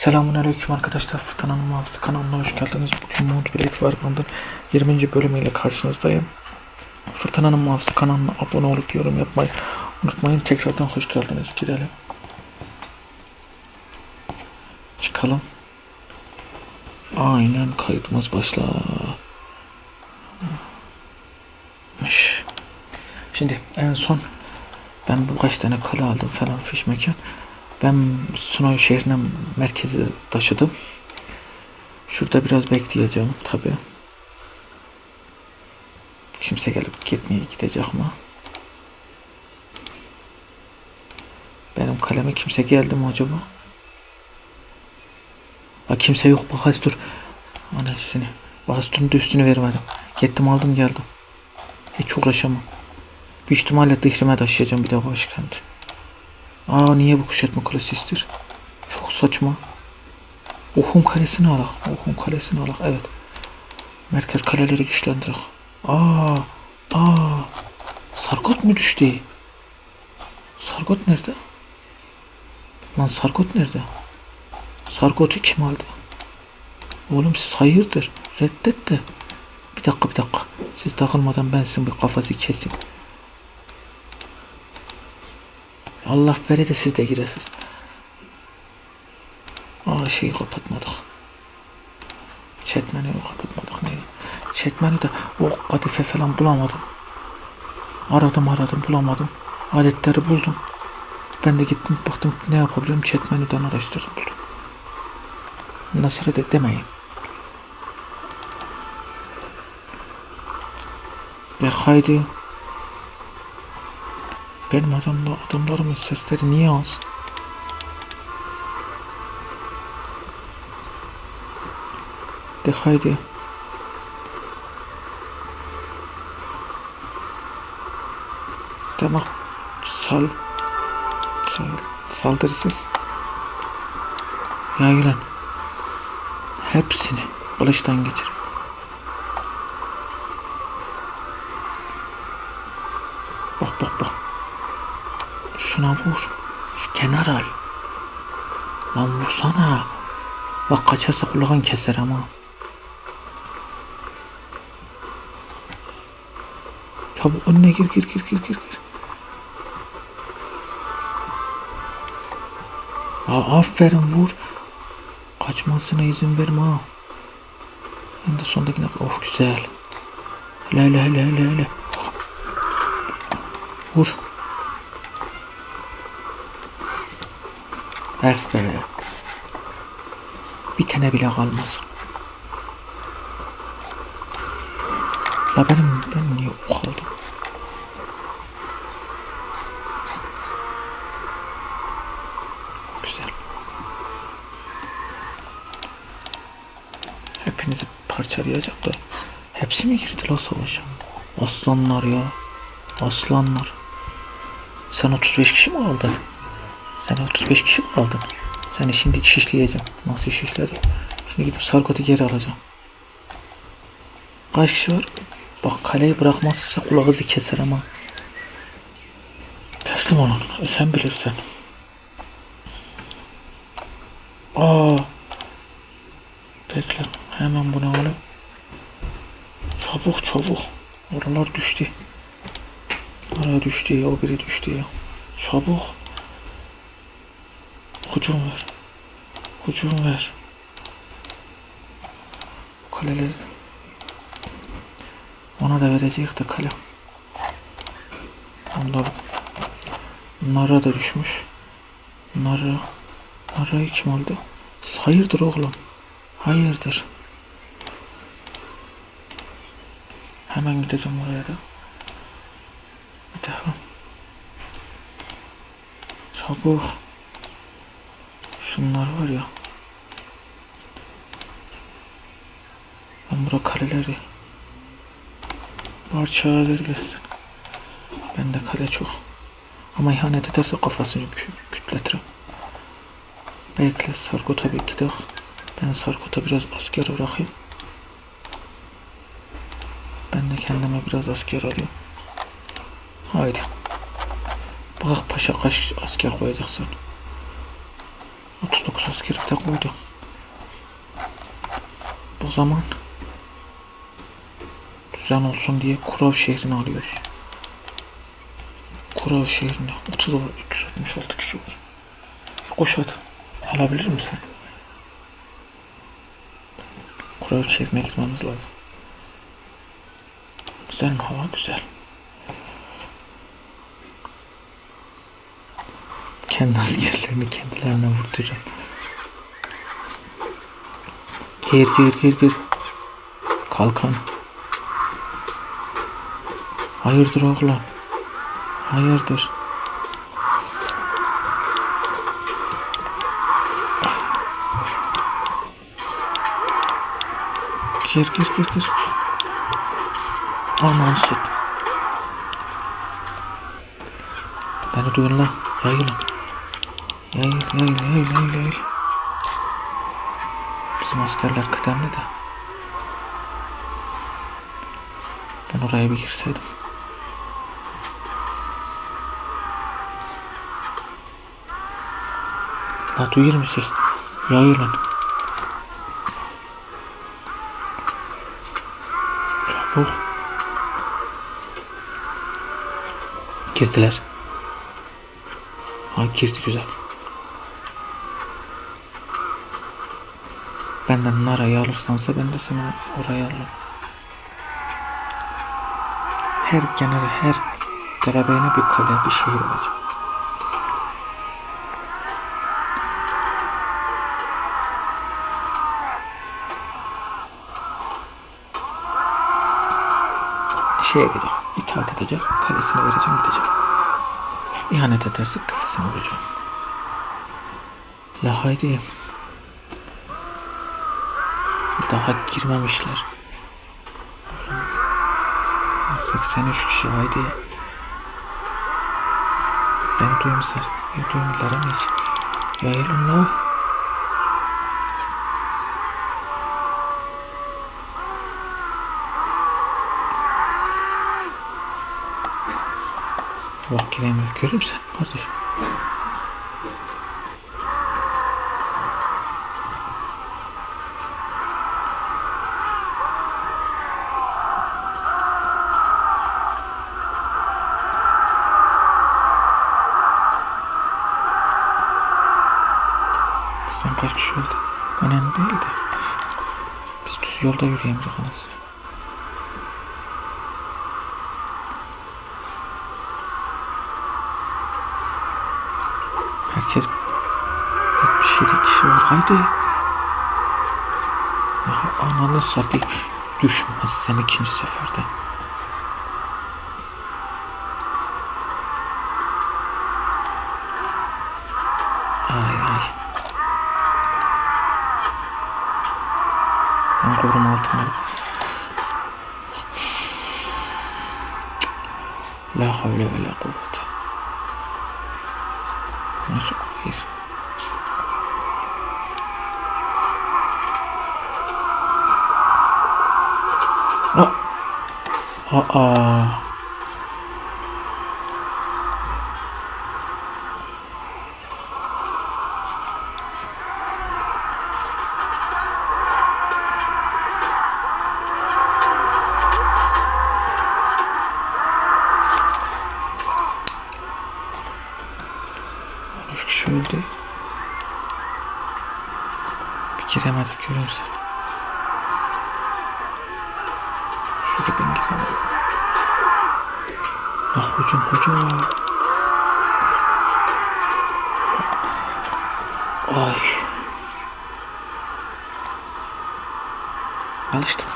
Selamun Aleyküm arkadaşlar. Fırtınanın Muhafızı kanalına hoş geldiniz. Bugün Mood Black Warband'ın 20. bölümüyle karşınızdayım. Fırtınanın Muhafızı kanalına abone olup yorum yapmayı unutmayın. Tekrardan hoş geldiniz. Girelim. Çıkalım. Aynen kaydımız başlamış. Şimdi en son ben bu kaç tane kale aldım falan fiş mekan. Ben Sunoy şehrine merkezi taşıdım. Şurada biraz bekleyeceğim tabi. Kimse gelip gitmeye gidecek mi? Benim kaleme kimse geldi mi acaba? Ha kimse yok bak hadi dur. Ana seni. Bastonun da üstünü vermedim. Gittim aldım geldim. Hiç uğraşamam. Büyük ihtimalle Dihrim'e taşıyacağım bir daha başkent. Aa niye bu kuşatma kulesidir? Çok saçma. Uhum kalesini alak. Uhum kalesini alak. Evet. Merkez kaleleri güçlendirek. Aa, aa. Sargot mu düştü? Sargot nerede? Lan Sargot nerede? Sargot'u kim aldı? Oğlum siz hayırdır? Reddet de. Bir dakika bir dakika. Siz takılmadan ben sizin bir kafası keseyim. Allah vere de siz de giresiniz. Aa şeyi kapatmadık. Yok kapatmadık. Ne? Chatmen'i de o kadife falan bulamadım. Aradım aradım bulamadım. Aletleri buldum. Ben de gittim baktım ne yapabilirim. Chatmen'den araştırdım buldum. Nasıl de demeyin. Ve haydi benim adamla adamlarımın sesleri niye az? De haydi. Tamam. Sal. Sal. Saldırısız. Yayılan. Hepsini kılıçtan geçir. Bak bak bak. Şuna vur. Şu kenar al. Lan vursana. Bak kaçarsa kulağın keser ama. Çabuk önüne gir gir gir gir gir gir. Aa, aferin vur. Kaçmasına izin verme ha. Hem de sondakine oh güzel. Hele hele hele hele hele. Vur. Aferin. Bir tane bile kalmasın. La benim ben niye ok aldım? Güzel. Hepinizi parçalayacak da. Hepsi mi girdi la savaşa? Aslanlar ya. Aslanlar. Sen 35 kişi mi aldın? Sen 35 kişi mi aldın? Seni şimdi şişleyeceğim. Nasıl şişledim? Şimdi gidip Sarkot'u geri alacağım. Kaç kişi var? Bak kaleyi bırakmazsa kulağınızı keser ama. Teslim olun. Sen bilirsin. Aa. Bekle. Hemen bunu alayım. Çabuk çabuk. Oralar düştü. Oraya düştü ya. O biri düştü ya. Çabuk. Hücum ver. Hücum ver. Kaleleri ona da verecek de kale. Onlar Nara da düşmüş. Nara Nara'yı kim aldı? Siz hayırdır oğlum? Hayırdır? Hemen gideceğim oraya da. Bir daha. Çabuk. Şunlar var ya. Ben bura kaleleri parçaya verilsin. Ben de kale çok. Ama ihanet ederse kafasını kü kütletirim. Bekle Sargot'a bir gidelim. Ben Sargot'a biraz asker bırakayım. Ben de kendime biraz asker alayım. Haydi. Bak paşa kaç asker koyacaksın. 39 askeri de koydum. O zaman düzen olsun diye Kurov şehrini alıyoruz. Kurov şehrini 30 var 366 kişi var. E, koş hadi. Alabilir misin? Kurov şehrine gitmemiz lazım. Güzel mi hava? Güzel. Kendi askerlerini kendilerine vurduracağım. Gir gir gir gir. Kalkan. Hayırdır oğlum? Hayırdır? Gir gir gir gir. Aman süt. Beni duyun lan. Yayılın. Yayıl yayıl yayıl yayıl yayıl. Bizim askerler kıdemli de. Ben oraya bir girseydim. La duyuyor musun? Yayılın. Çabuk. Girdiler. Ha girdi güzel. Benden Nara'yı alırsansa ben de seni oraya alırım. Her genel her derebeyine bir kale bir şehir olacak. Şey edecek, itaat edecek, kalesini vereceğim gidecek. İhanet ederse kafasını vuracağım. La haydi. Daha girmemişler. 83 kişi haydi. Beni duymuşlar. Ya duymuşlar ama hiç. Yayılın la. Bak giremiyor. Görür müsün kardeş? Yolda yürüyemeyecek anası. Herkes 77 kişi var. Haydi. Ananı satayım. Düşmez sen ikinci seferde. Altına. La havle ve la kuvvete. Nasıl koyayım? Aa. Aa. Giremedik görüyor musun? Şurada ben giremedim. Ah hocam hocam. Ay. Alıştım.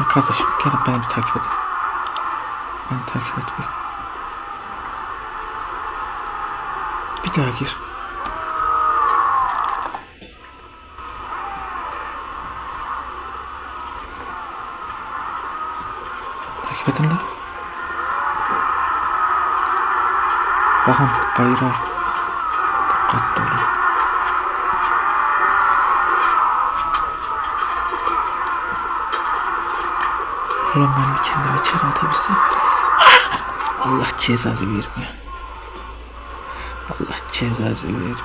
Ya Kardeşim gelin beni bir takip edin. Beni takip et bir. Bir daha gir. Takip edin lan. Bakın bayrağı. Dikkatli olun. Oğlum ben bir kendimi içeri atabilsem. Allah cezası vermiyor. Allah cezası vermiyor.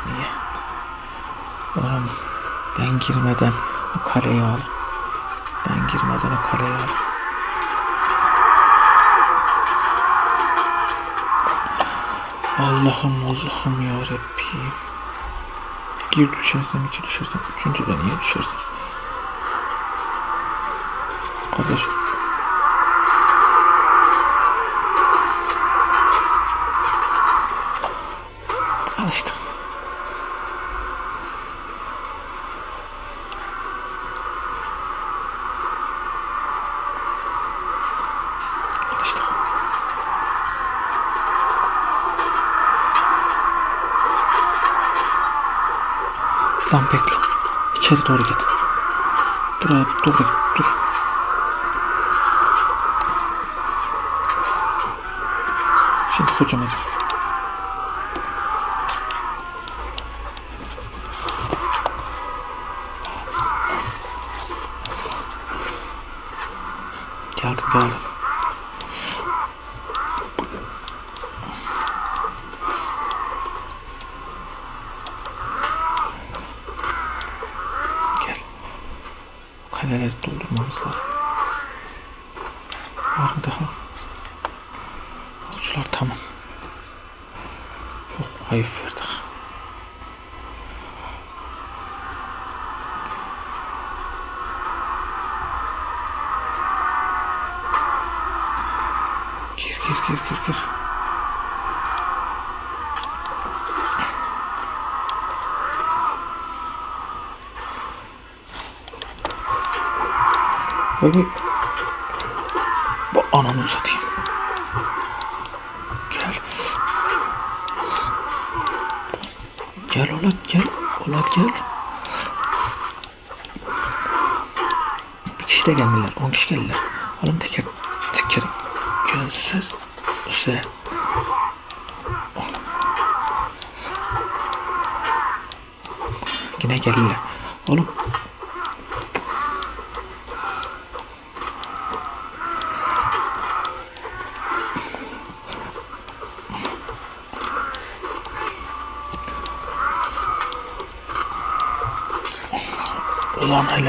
Oğlum ben girmeden o kaleyi al. Ben girmeden o kaleyi al. Allah'ım Allah'ım ya Rabbim. Bir düşersem iki düşersem üçüncüde niye düşersem? Kardeş. Lan bekle. İçeri doğru git. Buraya doğru git. Dur. Şimdi hücum edin. Geldim geldim. Gel. Kaleleri doldurmamız lazım. Var mı daha? Okçular tamam. Çok hayıf verdik. Gir gir gir gir gir. Böyle bu ananı satayım. Gel. Gel ola gel. Ola gel. Bir kişi de gelmiyorlar. On kişi geldiler. Oğlum teker teker gözsüz üse. Yine geldiler. Oğlum Oy.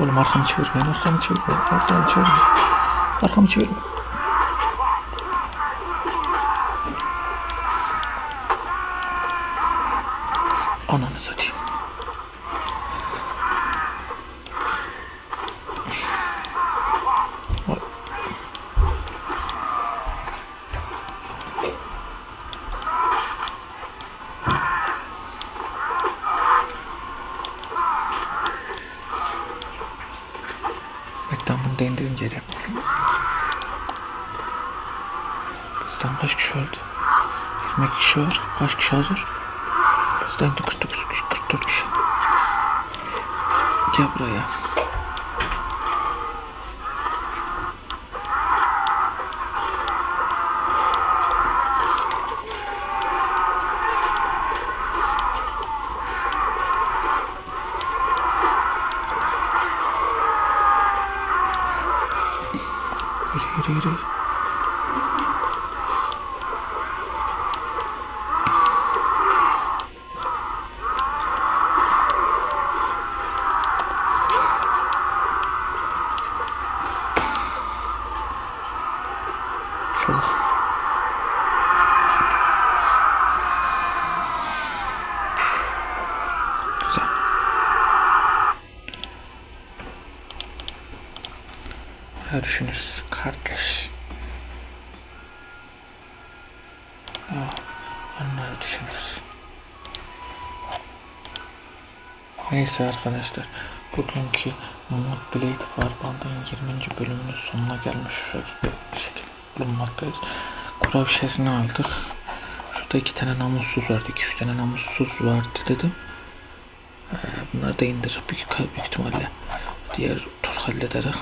Oğlum arkamı çevirmeyin, arkamı çevirmeyin, arkamı çevirmeyin. Arkamı çevirmeyin. Kişi var. Kaç kişi hazır? Bizden de 49 kişi, 44 kişi. Gel buraya. Neyse arkadaşlar. Bugünkü Mumut Blade Warband'ın 20. bölümünün sonuna gelmiş şu şekilde bulunmaktayız. Kurav şerini aldık. Şurada iki tane namussuz vardı. iki üç tane namussuz vardı dedim. Ee, bunları da indir. Büyük, büyük ihtimalle. Diğer tur hallederek.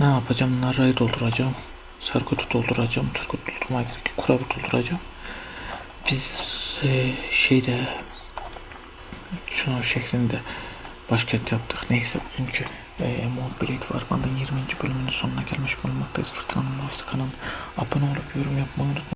Ne yapacağım? Narayı dolduracağım. Sarkotu dolduracağım. Sarkotu doldurmaya gerek yok. Kurabı dolduracağım. Biz e, şeyde Çınar şehrinde başkent yaptık. Neyse bugünkü e, Mod Blade var. Bandın 20. bölümünün sonuna gelmiş bulunmaktayız. Fırtınanın Muhafızı kanalına abone olup yorum yapmayı unutmayın.